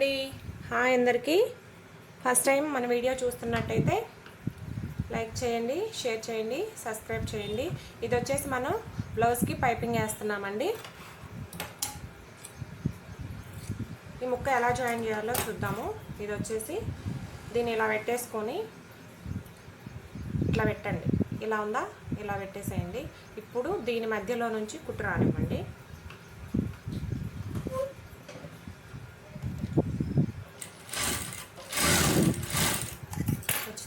అండి. హాయ్ అందరికీ. First time మన వీడియో చూస్తున్నట్టయితే లైక్ చేయండి షేర్ చేయండి సబ్స్క్రైబ్ చేయండి. ఇది వచ్చేసి మనం బ్లౌజ్కి పైపింగ్ వేస్తున్నామండి. ఈ ముక్క ఎలా జాయిన్ చేయాలో చూద్దాము. ఇది వచ్చేసి దీన్ని ఇలా పెట్టేసుకొని ఇట్లా పెట్టండి. ఇలా ఉందా? ఇలా పెట్టేసేయండి. ఇప్పుడు దీని మధ్యలో నుంచి కుట్టు రానివ్వండి.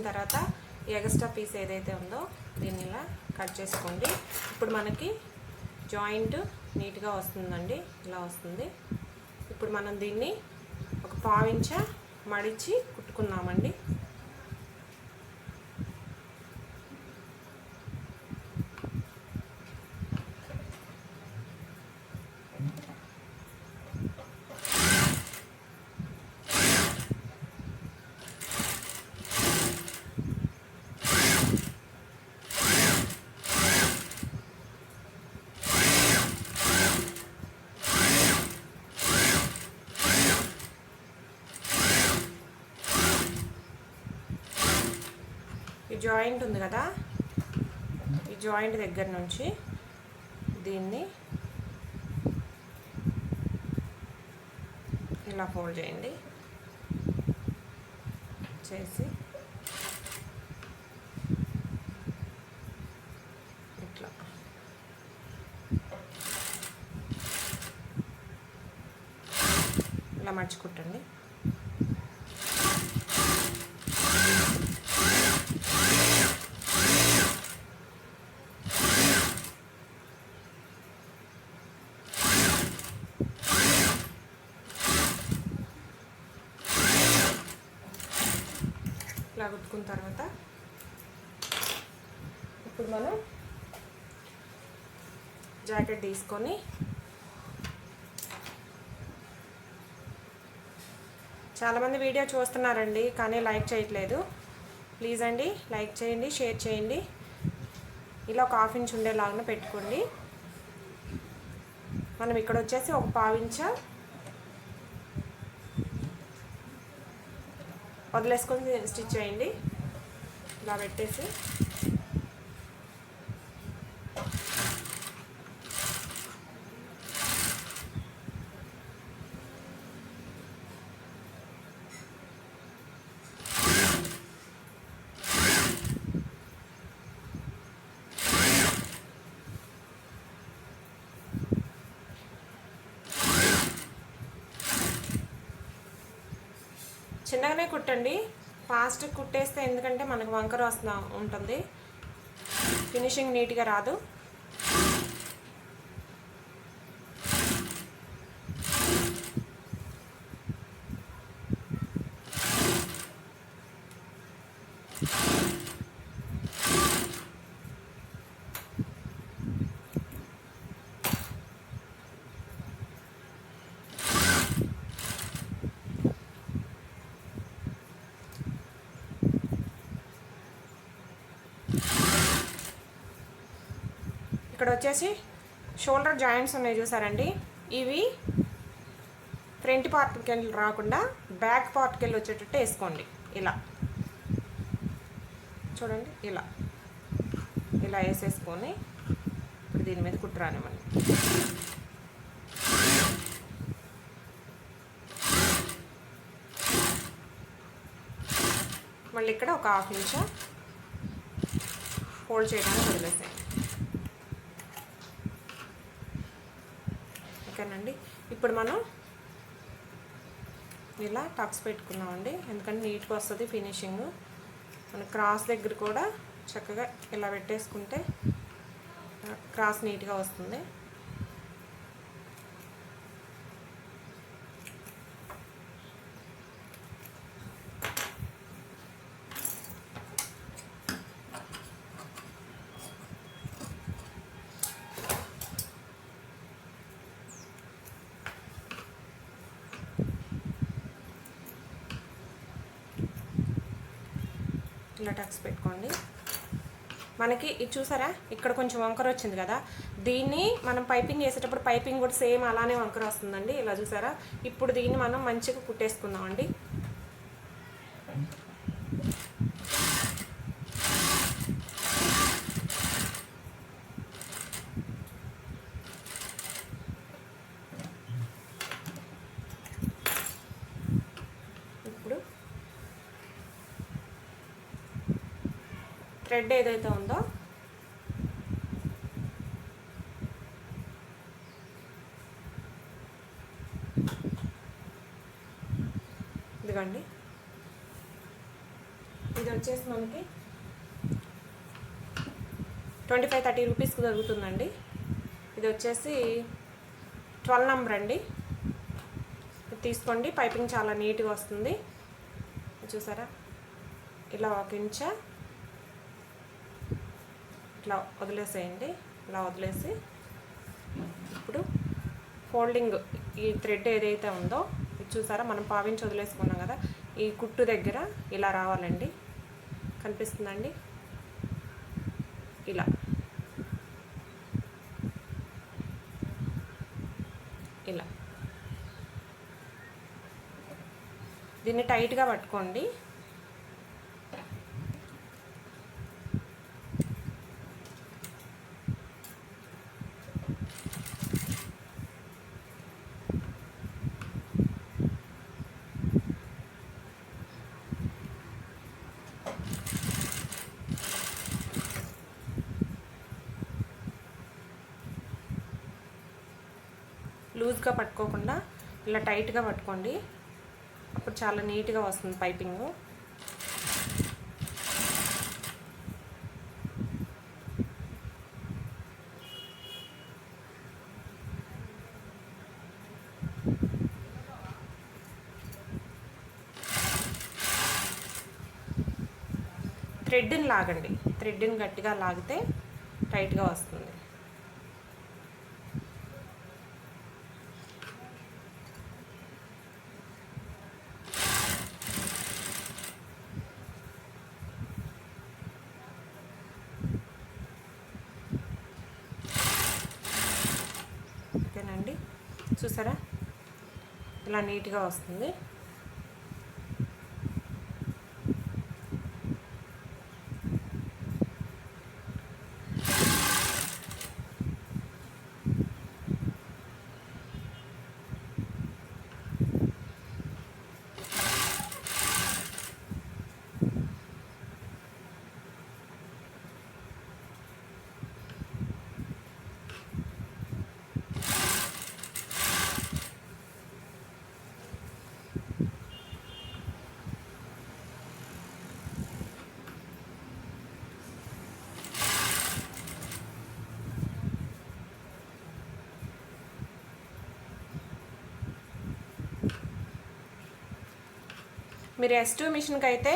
వచ్చిన తర్వాత ఎగస్ట్రా పీస్ ఏదైతే ఉందో దీన్ని ఇలా కట్ చేసుకోండి. ఇప్పుడు మనకి జాయింట్ నీట్గా వస్తుందండి. ఇలా వస్తుంది. ఇప్పుడు మనం దీన్ని ఒక పావించ మడిచి కుట్టుకుందామండి. ఈ జాయింట్ ఉంది కదా? ఈ జాయింట్ దగ్గర నుంచి దీన్ని ఇలా ఫోల్డ్ చేయండి. చేసి ఇట్లా ఇలా మర్చుకుంటండి ఇలా కుట్టుకున్న తర్వాత ఇప్పుడు మనం జాకెట్ తీసుకొని చాలామంది వీడియో చూస్తున్నారండి కానీ లైక్ చేయట్లేదు. ప్లీజ్ అండి లైక్ చేయండి షేర్ చేయండి. ఇలా ఒక హాఫ్ ఇంచ్ ఉండేలాగా పెట్టుకోండి. మనం ఇక్కడ వచ్చేసి ఒక పావించ వదిలేసుకొని స్టిచ్ చేయండి. ఇలా పెట్టేసి. చిన్నగానే కుట్టండి. ఫాస్ట్ కుట్టేస్తే ఎందుకంటే మనకు వంకర వస్తూ ఉంటుంది. ఫినిషింగ్ నీట్గా రాదు. ఇక్కడ వచ్చేసి షోల్డర్ జాయింట్స్ ఉన్నాయి చూసారండి. ఇవి ఫ్రంట్ పార్ట్కి వెళ్ళి రాకుండా బ్యాక్ పార్ట్కి వెళ్ళి వచ్చేటట్టు వేసుకోండి. ఇలా. చూడండి ఇలా. ఇలా వేసేసుకొని ఇప్పుడు దీని మీద కుట్టురానివ్వండి మళ్ళీ ఇక్కడ ఒక హాఫ్ నిమిషం ఫోల్డ్ చేయడానికి వదిలేసేయండి. ఓకేనండి. ఇప్పుడు మనం ఇలా టక్స్ పెట్టుకున్నామండి. ఎందుకంటే నీట్గా వస్తుంది ఫినిషింగ్. మన క్రాస్ దగ్గర కూడా చక్కగా ఇలా పెట్టేసుకుంటే క్రాస్ నీట్గా వస్తుంది. ఇలా టక్స్ పెట్టుకోండి. మనకి ఇది చూసారా? ఇక్కడ కొంచెం వంకర వచ్చింది కదా. దీన్ని మనం పైపింగ్ చేసేటప్పుడు పైపింగ్ కూడా సేమ్ అలానే వంకర వస్తుందండి. ఇలా చూసారా? ఇప్పుడు దీన్ని మనం మంచిగా కుట్టేసుకుందామండి ఇప్పుడు థ్రెడ్ ఏదైతే ఉందో ఇదిగండి. ఇది వచ్చేసి మనకి ట్వంటీ ఫైవ్ థర్టీ రూపీస్కి దొరుకుతుందండి. ఇది వచ్చేసి ట్వెల్వ్ నెంబర్ అండి. తీసుకోండి. పైపింగ్ చాలా నీట్గా వస్తుంది. చూసారా? ఇలా ఒక ఇంచ ఇట్లా వదిలేసేయండి. ఇలా వదిలేసి ఇప్పుడు ఫోల్డింగ్ ఈ థ్రెడ్ ఏదైతే ఉందో ఇది చూసారా? మనం పావించి వదిలేసుకున్నాం కదా ఈ కుట్టు దగ్గర ఇలా రావాలండి. కనిపిస్తుందండి? ఇలా. ఇలా. దీన్ని టైట్గా పట్టుకోండి. లూజ్గా పట్టుకోకుండా ఇలా టైట్గా పట్టుకోండి. అప్పుడు చాలా నీట్గా వస్తుంది పైపింగ్. థ్రెడ్ని లాగండి. థ్రెడ్ని గట్టిగా లాగితే టైట్గా వస్తుంది ఓకేనండి చూసారా? ఇలా నీట్గా వస్తుంది. మీరు ఎస్ టూ మిషన్కి అయితే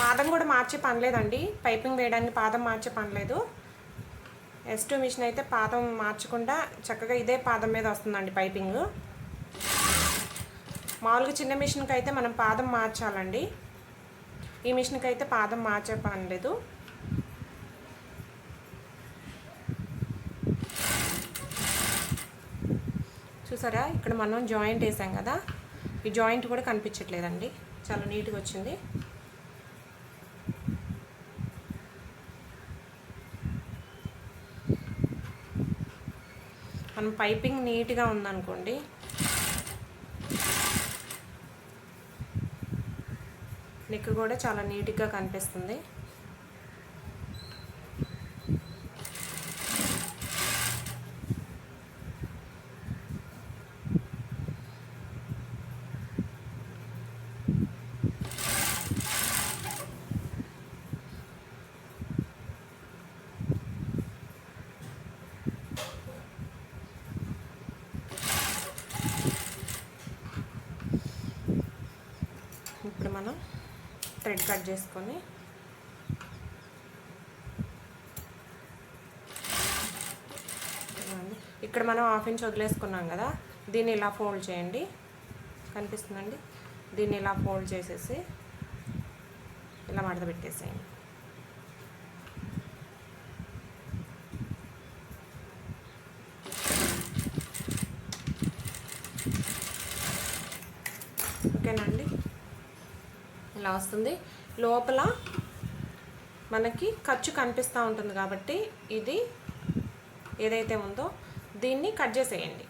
పాదం కూడా మార్చే పనిలేదండి పైపింగ్ వేయడానికి పాదం మార్చే పనిలేదు ఎస్ టూ మిషన్ అయితే పాదం మార్చకుండా చక్కగా ఇదే పాదం మీద వస్తుందండి పైపింగ్. మామూలుగా చిన్న మిషన్కి అయితే మనం పాదం మార్చాలండి. ఈ మిషన్కి అయితే పాదం మార్చే పనిలేదు చూసారా? ఇక్కడ మనం జాయింట్ వేసాం కదా? ఈ జాయింట్ కూడా కనిపించట్లేదండి. చాలా నీట్గా వచ్చింది. మనం పైపింగ్ నీట్గా ఉందనుకోండి. నెక్ కూడా చాలా నీట్గా కనిపిస్తుంది ఇప్పుడు మనం సైడ్ కట్ చేసుకొని. ఇక్కడ మనం హాఫ్ ఇంచ్ వదిలేసుకున్నాం కదా దీన్ని ఇలా ఫోల్డ్ చేయండి. కనిపిస్తుందండి? దీన్ని ఇలా ఫోల్డ్ చేసేసి ఇలా మడత పెట్టేసేయండి. ఇలా వస్తుంది. లోపల మనకి ఖర్చు కనిపిస్తూ ఉంటుంది కాబట్టి ఇది ఏదైతే ఉందో దీన్ని కట్ చేసేయండి.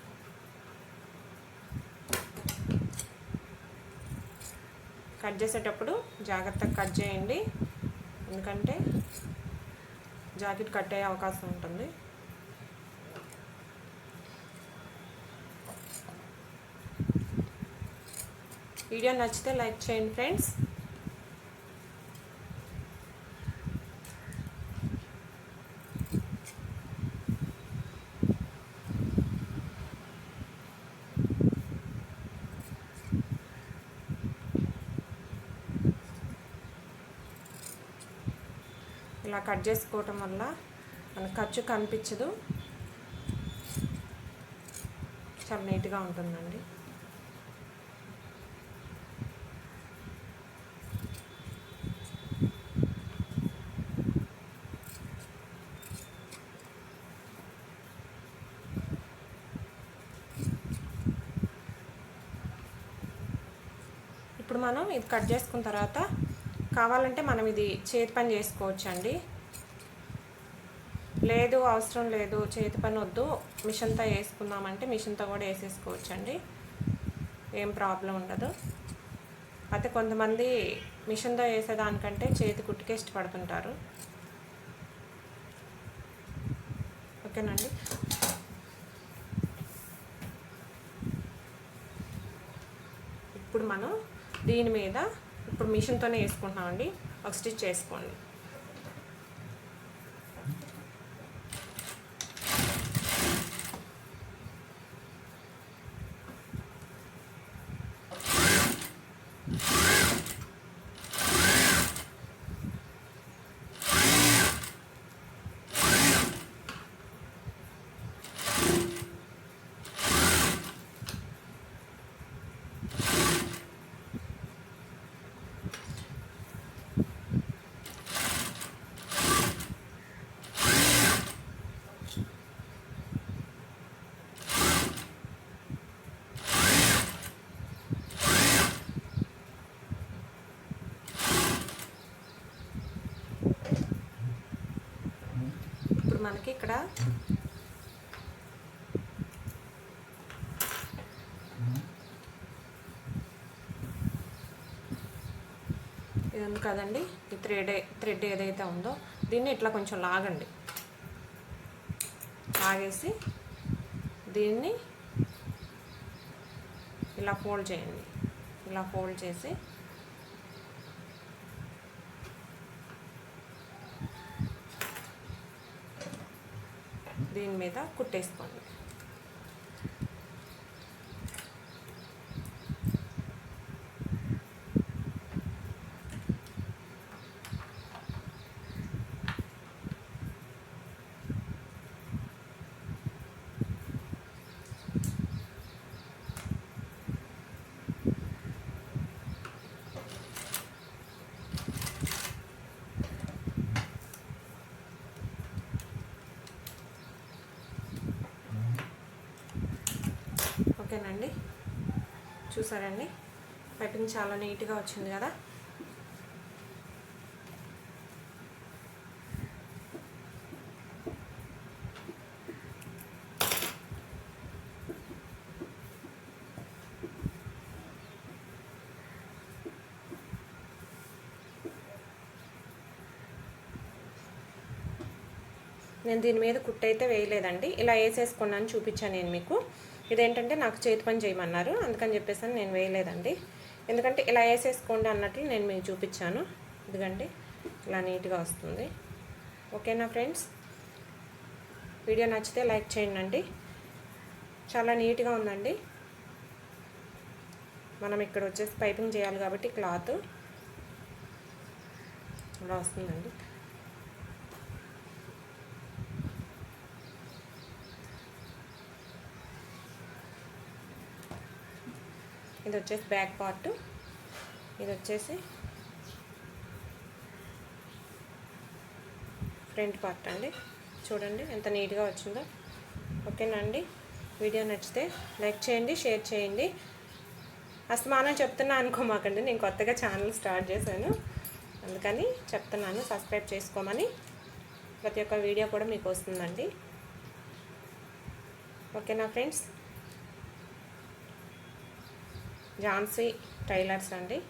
కట్ చేసేటప్పుడు జాగ్రత్తగా కట్ చేయండి. ఎందుకంటే జాకెట్ కట్ అయ్యే అవకాశం ఉంటుంది. వీడియో నచ్చితే లైక్ చేయండి ఫ్రెండ్స్. ఇలా కట్ చేసుకోవటం వల్ల మన ఖర్చు కనిపించదు. చాలా నీట్గా ఉంటుందండి. ఇప్పుడు మనం ఇది కట్ చేసుకున్న తర్వాత కావాలంటే మనం ఇది చేతి పని చేసుకోవచ్చు అండి లేదు అవసరం లేదు చేతి పని వద్దు మిషన్తో వేసుకుందామంటే మిషన్తో కూడా వేసేసుకోవచ్చు అండి ఏం ప్రాబ్లం ఉండదు. అయితే కొంతమంది మిషన్తో వేసేదానికంటే చేతి కుట్టుకే ఇష్టపడుతుంటారు. ఓకేనండి? ఇప్పుడు మనం దీని మీద ఇప్పుడు మిషన్తోనే వేసుకుంటున్నామండి. ఒక స్టిచ్ వేసుకోండి ఇప్పుడు మనకి ఇక్కడ. ఇది ఉంది కదండి? ఈ థ్రెడ్ థ్రెడ్ ఏదైతే ఉందో దీన్ని ఇట్లా కొంచెం లాగండి. లాగేసి దీన్ని ఇలా ఫోల్డ్ చేయండి. ఇలా ఫోల్డ్ చేసి దీని మీద కుట్టేసుకోండి ఓకేనండి చూసారండి? పైపింగ్ చాలా నీట్గా వచ్చింది కదా? నేను దీని మీద కుట్టయితే వేయలేదండి. ఇలా వేసేసుకున్నాను చూపించాను నేను మీకు. ఇదేంటంటే నాకు చేతి పని చేయమన్నారు. అందుకని చెప్పేసి నేను వేయలేదండి. ఎందుకంటే ఇలా వేసేసుకోండి అన్నట్లు నేను మీకు చూపించాను. ఎందుకంటే ఇలా నీట్గా వస్తుంది. ఓకేనా ఫ్రెండ్స్? వీడియో నచ్చితే లైక్ చేయండి. చాలా నీట్గా ఉందండి. మనం ఇక్కడ వచ్చేసి పైపింగ్ చేయాలి కాబట్టి క్లాత్. ఇలా వస్తుందండి. ఇది వచ్చేసి బ్యాక్ పార్ట్. ఇది వచ్చేసి ఫ్రంట్ పార్ట్ అండి. చూడండి ఎంత నీట్గా వచ్చిందో. ఓకేనా అండి? వీడియో నచ్చితే లైక్ చేయండి షేర్ చేయండి. అస్తమానం చెప్తున్నా అనుకోమాకండి. నేను కొత్తగా ఛానల్ స్టార్ట్ చేశాను. అందుకని చెప్తున్నాను సబ్స్క్రైబ్ చేసుకోమని. ప్రతి ఒక్క వీడియో కూడా మీకు వస్తుందండి. ఓకేనా ఫ్రెండ్స్? ఝాన్సీ టైలర్స్ అండి.